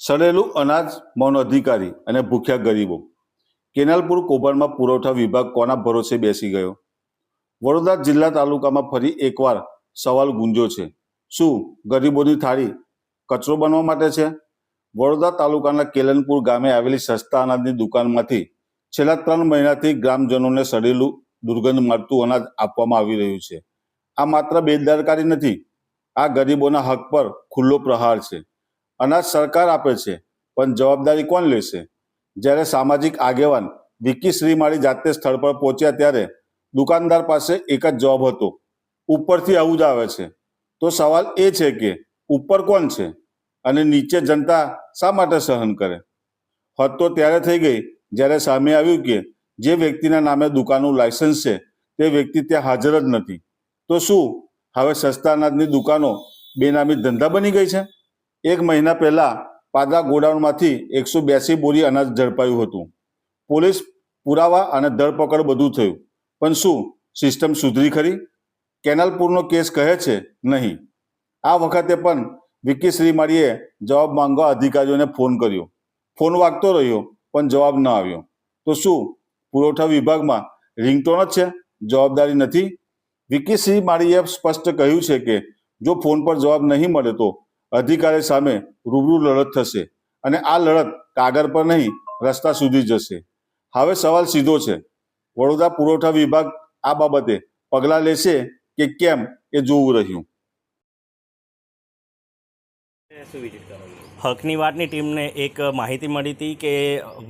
સડેલું અનાજ મૌન અધિકારી અને ભૂખ્યા ગરીબો. કેનાલપુર કૌભાંડમાં પુરવઠા વિભાગ કોના ભરોસે બેસી ગયો? વડોદરા જિલ્લા તાલુકામાં ફરી એકવાર સવાલ ગુંજો છે. શું ગરીબોની થાળી કચરો બનવા માટે છે? વડોદરા તાલુકાના કેલનપુર ગામે આવેલી સસ્તા અનાજની દુકાનમાંથી છેલ્લા ત્રણ મહિનાથી ગ્રામજનોને સડેલું દુર્ગંધ મારતું અનાજ આપવામાં આવી રહ્યું છે. આ માત્ર બેદરકારી નથી, આ ગરીબોના હક પર ખુલ્લો પ્રહાર છે. અનાજ સરકાર આપે છે, પણ જવાબદારી કોણ લેશે? જ્યારે સામાજિક આગેવાન વિકી શ્રીમાળી જાતે સ્થળ પર પહોંચ્યા ત્યારે દુકાનદાર પાસે એક જ જવાબ હતો, ઉપરથી આવું જ આવે છે. તો સવાલ એ છે કે, ઉપર કોણ છે અને નીચે જનતા શા માટે સહન કરે? હદ તો ત્યારે થઈ ગઈ જ્યારે સામે આવ્યું કે, જે વ્યક્તિના નામે દુકાનનું લાયસન્સ છે, તે વ્યક્તિ ત્યાં હાજર જ નથી. તો શું હવે સસ્તા અનાજની દુકાનો બેનામી ધંધા બની ગઈ છે? એક મહિના પહેલાં પાદરા ગોડાઉનમાંથી એકસો બ્યાસી બોરી અનાજ ઝડપાયું હતું. પોલીસ પુરાવા અને ધરપકડ બધું થયું. પણ શું સિસ્ટમ સુધરી ખરી? કેનાલપુરનો કેસ કહે છે નહીં. આ વખતે પણ વિકી શ્રીમાળીએ જવાબ માંગવા અધિકારીઓને ફોન કર્યો. ફોન વાગતો રહ્યો, પણ જવાબ ન આવ્યો. તો શું પુરવઠા વિભાગમાં રિંગટોન જ છે? જવાબદારી નથી? વિકી શ્રીમાળીએ માળીએ સ્પષ્ટ કહ્યું છે કે જો ફોન પર જવાબ નહીં મળે તો અધિકારી સામે રૂબરૂ લડત થશે અને આ લડત કાગળ પર નહીં, રસ્તા સુધી જશે. હવે સવાલ સીધો છે. વડોદરા પુરવઠા વિભાગ આ બાબતે પગલાં લેશે કે કેમ એ જોવું રહ્યું. હકની વાતની ટીમને એક માહિતી મળી હતી કે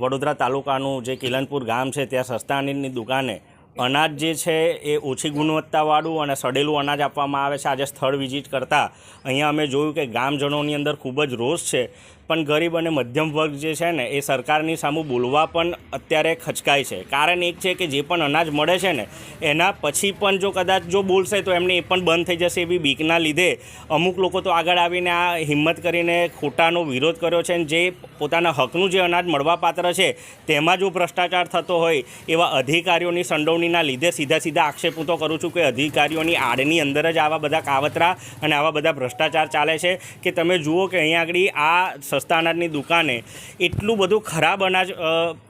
વડોદરા તાલુકાનું જે કિલનપુર ગામ છે, ત્યાં સસ્તાનીની દુકાને અનાજ જે છે એ ઓછી ગુણવત્તાવાળું અને સડેલું અનાજ આપવામાં આવે છે. આજે સ્થળ વિઝિટ કરતાં અહીંયા અમે જોયું કે ગામજનોની અંદર ખૂબ જ રોષ છે. પણ ગરીબ અને મધ્યમ વર્ગ જે છે ને, એ સરકારની સામું બોલવા પણ અત્યારે ખચકાય છે. કારણ એક છે કે જે પણ અનાજ મળે છે ને, એના પછી પણ જો કદાચ જો બોલશે તો એમને એ પણ બંધ થઈ જશે એવી બીકના લીધે અમુક લોકો તો આગળ આવીને આ હિંમત કરીને ખોટાનો વિરોધ કર્યો છે અને જે પોતાના હકનું જે અનાજ મળવાપાત્ર છે, તેમાં જો ભ્રષ્ટાચાર થતો હોય એવા અધિકારીઓની સંડોવણીના લીધે સીધા સીધા આક્ષેપ હું તો કરું છું કે અધિકારીઓની આડની અંદર જ આવા બધા કાવતરા અને આવા બધા ભ્રષ્ટાચાર ચાલે છે કે તમે જુઓ કે અહીંયા આગળ આ સસ્તા અનાજની દુકાને એટલું બધું ખરાબ અનાજ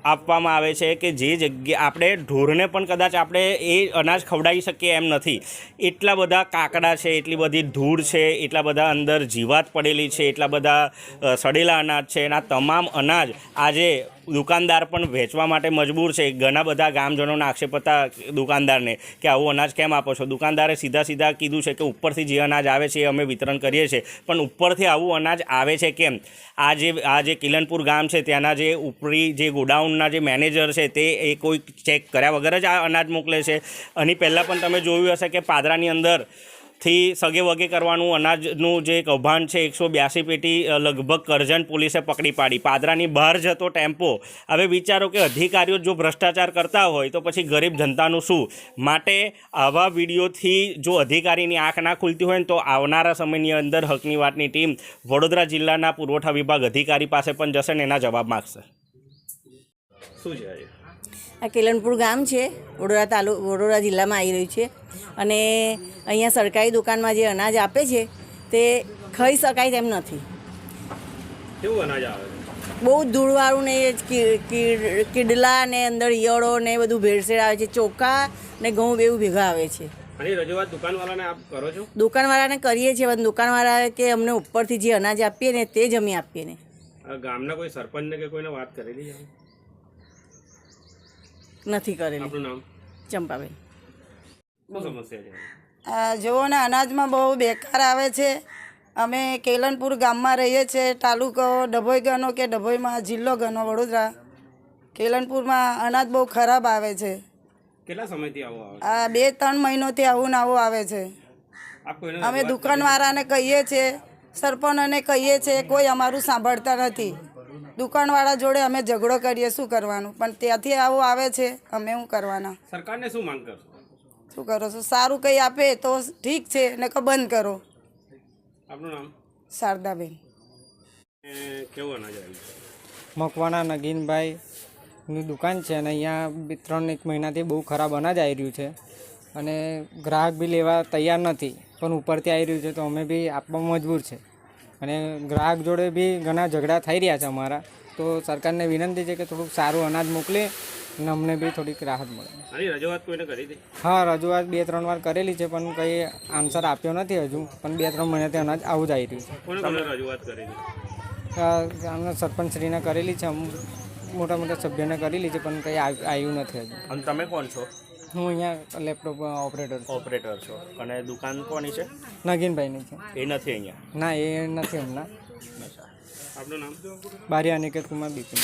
આપવામાં આવે છે કે જે જગ્યા, આપણે ઢોરને પણ કદાચ આપણે એ અનાજ ખવડાવી શકીએ એમ નથી. એટલા બધા કાકડા છે, એટલી બધી ધૂળ છે, એટલા બધા અંદર જીવાત પડેલી છે, એટલા બધા સડેલા અનાજ છે આ તમામ અનાજ આજે દુકાનદાર પણ વેચવા માટે મજબૂર છે. ઘણા બધા ગામજનોના આક્ષેપ હતા દુકાનદારને કે આવું અનાજ કેમ આપો છો? દુકાનદારે સીધા સીધા કીધું છે કે ઉપરથી જે અનાજ આવે છે એ અમે વિતરણ કરીએ છીએ. પણ ઉપરથી આવું અનાજ આવે છે કેમ? આ જે આ જે કિલનપુર ગામ છે, ત્યાંના જે ઉપરી જે ગોડાઉનના જે મેનેજર છે, તે એ કોઈ ચેક કર્યા વગર જ આ અનાજ મોકલે છે. આની પહેલાં પણ તમે જોયું હશે કે પાદરાની અંદર થી સગે વગે કરવાનું અનાજનું જે કૌભાંડ છે, એકસો બ્યાસી પેટી લગભગ કરજણ પોલીસે પકડી પાડી. પાદરાની બહાર જતો ટેમ્પો. હવે વિચારો કે અધિકારીઓ જો ભ્રષ્ટાચાર કરતા હોય તો પછી ગરીબ જનતાનું શું? માટે આવા વિડીયોથી જો અધિકારીની આંખ ના ખુલતી હોય ને તો આવનારા સમયની અંદર હકની વાતની ટીમ વડોદરા જિલ્લાના પુરવઠા વિભાગ અધિકારી પાસે પણ જશે ને એના જવાબ માગશે. શું છે આ કેલનપુર ગામ છે વડોદરા તાલુ વડોદરા જિલ્લામાં આવી રહ્યું છે. અને અહીંયા સરકારી દુકાનમાં જે અનાજ આપે છે તે ખાઈ શકાય તેમ નથી. કેવું અનાજ આવે બહુ ધૂળવાળું ને કીડલા ને અંદર ઈયળો ને બધું ભેળસેળ આવે છે ચોખા ને ઘઉં બેવું ભેગા આવે છે. દુકાનવાળાને છો? કરીએ છીએ પણ દુકાનવાળા કે અમને ઉપરથી જે અનાજ આપીએ ને તે જ અમે આપીએ ને. ગામના કોઈ સરપંચને કે કોઈને વાત કરેલી છે? નથી કરેલી. ચંપાબેન. જુઓ ને અનાજમાં બહુ બેકાર આવે છે. અમે કેલનપુર ગામમાં રહીએ છીએ. તાલુકો ડભોઈ ગનો કે ડભોઈમાં જિલ્લો ગનો વડોદરા. કેલનપુરમાં અનાજ બહુ ખરાબ આવે છે. કેટલા સમયથી આવો આવે આ બે ત્રણ મહિનોથી આવું ને આવું આવે છે. અમે દુકાનવાળાને કહીએ છીએ સરપંચને કહીએ છીએ કોઈ અમારું સાંભળતા નથી. દુકાનવાળા જોડે અમે ઝઘડો કરીએ શું કરવાનું? પણ ત્યાંથી આવું આવે છે અમે શું કરવાના? સરકારને શું માંગ કરશો શું કરો છો? સારું કંઈ આપે તો ઠીક છે ને કે બંધ કરો. આપનું નામ? શારદાબેન. કેવું અનાજ મકવાના નગીનભાઈની દુકાન છે અને અહીંયા બે ત્રણ એક મહિનાથી બહુ ખરાબ અનાજ આવી રહ્યું છે. અને ગ્રાહક બી લેવા તૈયાર નથી પણ ઉપરથી આવી રહ્યું છે તો અમે બી આપવા મજબૂર છે. અને ગ્રાહક જોડે બી ઘણા ઝઘડા થઈ રહ્યા છે અમારા. તો સરકારને વિનંતી છે કે થોડુંક સારું અનાજ મોકલે અને અમને બી થોડીક રાહત મળે. રજૂઆત કોઈને કરી હા રજૂઆત બે ત્રણ વાર કરેલી છે પણ કંઈ આન્સર આપ્યો નથી હજુ. પણ બે ત્રણ મહિનાથી અનાજ આવું જ આવી રહ્યું છે. રજૂઆત કરી ગામના સરપંચશ્રીને કરેલી છે અમુક મોટા મોટા સભ્યોને કરેલી છે પણ કંઈ આવ્યું નથી હજુ. અને તમે કોણ છો? હું અહીંયા લેપટોપ ઓપરેટર ઓપરેટર છો. અને દુકાન કોની છે? નગીનભાઈની છે. એ નથી અહીંયા? ના એ નથી હમણાં. આપનું નામ? બારિયા અનિકેત કુમાર બિપિન